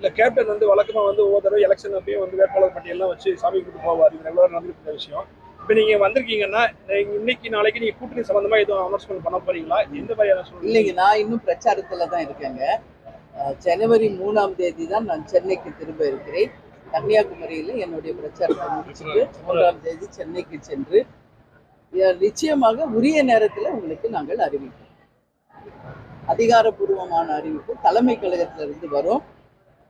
இல்லை கேப்டன் வந்து வழக்கமாக வந்து ஒவ்வொரு தடவை எலெக்ஷன் அப்பயும் வந்து வேட்பாளர் பட்டியலாம் வச்சு சாமி கூட்டு போவார். இது ரெகுலராக நடந்துருக்கிற விஷயம். இப்போ நீங்க வந்திருக்கீங்கன்னா இன்னைக்கு நாளைக்கு நீங்கள் கூட்டணி சம்மந்தமாக எதுவும் அனௌன்ஸ்மெண்ட் பண்ண போறீங்களா? எந்த மாதிரியான சூழ்நிலை இல்லைங்க நான் இன்னும் பிரச்சாரத்துல தான் இருக்கேங்க. ஜனவரி மூணாம் தேதி தான் நான் சென்னைக்கு திரும்ப இருக்கிறேன். கன்னியாகுமரியில் என்னுடைய பிரச்சாரத்தை முடிச்சுட்டு மூன்றாம் தேதி சென்னைக்கு சென்று நிச்சயமாக உரிய நேரத்தில் உங்களுக்கு நாங்கள் அறிவிப்போம். அதிகாரப்பூர்வமான அறிவிப்பு தலைமை கழகத்திலிருந்து வரும்.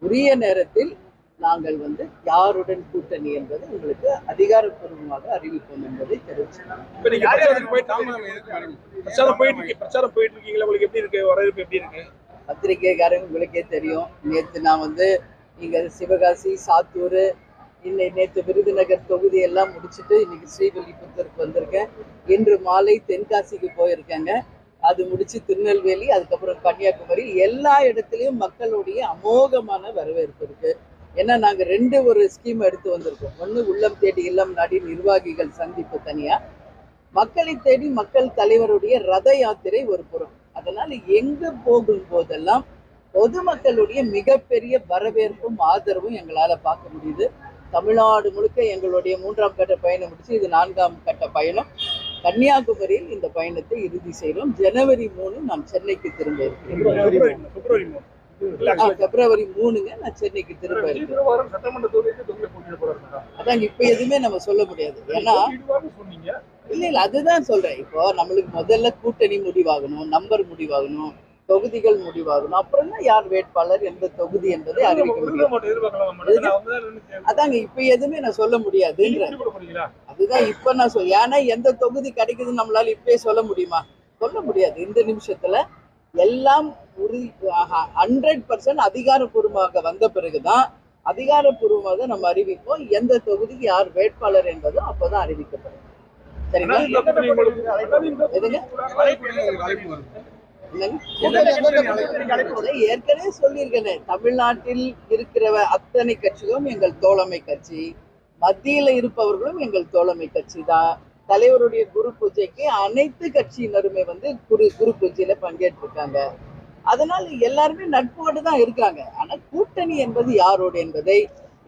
உரிய நேரத்தில் நாங்கள் வந்து யாருடன் கூட்டணி என்பதை உங்களுக்கு அதிகாரப்பூர்வமாக அறிவிப்போம் என்பதை இருக்கு பத்திரிகைக்காரங்க உங்களுக்கே தெரியும். நேற்று நான் வந்து இங்கே சிவகாசி சாத்தூர் இன்னை நேற்று விருதுநகர் தொகுதி எல்லாம் முடிச்சுட்டு இன்னைக்கு ஸ்ரீவில்லிபுத்தூருக்கு வந்திருக்கேன். இன்று மாலை தென்காசிக்கு போயிருக்கேங்க. அது முடிச்சு திருநெல்வேலி அதுக்கப்புறம் கன்னியாகுமரி எல்லா இடத்துலையும் மக்களுடைய அமோகமான வரவேற்பு இருக்கு. ஏன்னா நாங்க ரெண்டு ஒரு ஸ்கீம் எடுத்து வந்திருக்கோம். ஒன்று உள்ளம் தேடி இல்லம் நாடி நிர்வாகிகள் சந்திப்பு தனியா. மக்களை தேடி மக்கள் தலைவருடைய ரத யாத்திரை ஒரு புறம். அதனால எங்க போகும் போதெல்லாம் பொதுமக்களுடைய மிகப்பெரிய வரவேற்பும் ஆதரவும் எங்களால பார்க்க முடியுது. தமிழ்நாடு முழுக்க எங்களுடைய மூன்றாம் கட்ட பயணம் முடிச்சு இது நான்காம் கட்ட பயணம். கன்னியாகுமரியில் இந்த பயணத்தை இறுதி செய்கிறோம் ஜனவரி மூணு நான் சென்னைக்கு திரும்ப இருக்கிறேன். பிப்ரவரி மூணுங்க நான் சென்னைக்கு திரும்ப போறாரு அதாங்க இப்ப எதுவுமே நம்ம சொல்ல முடியாது. ஏன்னா இல்ல இல்ல அதுதான் சொல்றேன். இப்போ நம்மளுக்கு முதல்ல கூட்டணி முடிவாகணும் நம்பர் முடிவாகணும் தொகுதிகள் முடிவாகணும். அப்புறம் தான் யார் வேட்பாளர் எந்த தொகுதி என்பதை அறிவிக்க முடியும் அதாங்க இப்ப எதுவுமே நான் சொல்ல முடியாதுன்ற அதுதான் இப்ப நான் சொல் ஏன்னா எந்த தொகுதி கிடைக்குதுன்னு நம்மளால இப்பயே சொல்ல முடியுமா? சொல்ல முடியாது. இந்த நிமிஷத்துல எல்லாம் உறுதி ஹண்ட்ரட் பர்சன்ட் அதிகாரப்பூர்வமாக வந்த பிறகுதான் அதிகாரப்பூர்வமாக நம்ம அறிவிப்போம். எந்த தொகுதிக்கு யார் வேட்பாளர் என்பதும் அப்பதான் அறிவிக்கப்படும். ஏற்கனவே சொல்லியிருக்கேனே தமிழ்நாட்டில் இருக்கிற அத்தனை கட்சிகளும் எங்கள் தோழமை கட்சி. மத்தியில இருப்பவர்களும் எங்கள் தோழமை கட்சி தான். தலைவருடைய குரு பூஜைக்கு அனைத்து கட்சியினருமே வந்து குரு குரு பூஜையில பங்கேற்றிருக்காங்க. அதனால எல்லாருமே நட்போடு தான் இருக்காங்க. ஆனா கூட்டணி என்பது யாரோடு என்பதை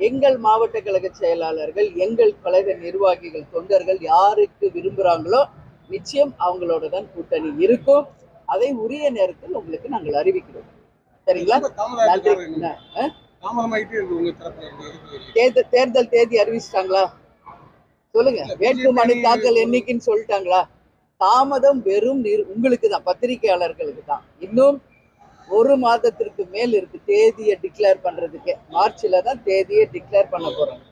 எங்கள் மாவட்ட கழக செயலாளர்கள் எங்கள் கழக நிர்வாகிகள் தொண்டர்கள் யாருக்கு விரும்புறாங்களோ நிச்சயம் அவங்களோட தான் கூட்டணி இருக்கும். அதை உரிய நேரத்தில் உங்களுக்கு நாங்கள் அறிவிக்கிறோம். சரிங்களா? நன்றி? தேர்தல் தேர்தல் தேதி அறிவிச்சிட்டாங்களா? சொல்லுங்க. வேட்பு மனு தாக்கல் என்னைக்குன்னு சொல்லிட்டாங்களா? தாமதம் வெறும் நிர் உங்களுக்கு தான் பத்திரிகையாளர்களுக்கு தான். இன்னும் ஒரு மாதத்திற்கு மேல் இருக்கு. தேதியை டிக்ளேர் பண்றதுக்கு. மார்ச்ல தான் தேதியை டிக்ளேர் பண்ண போறோம்.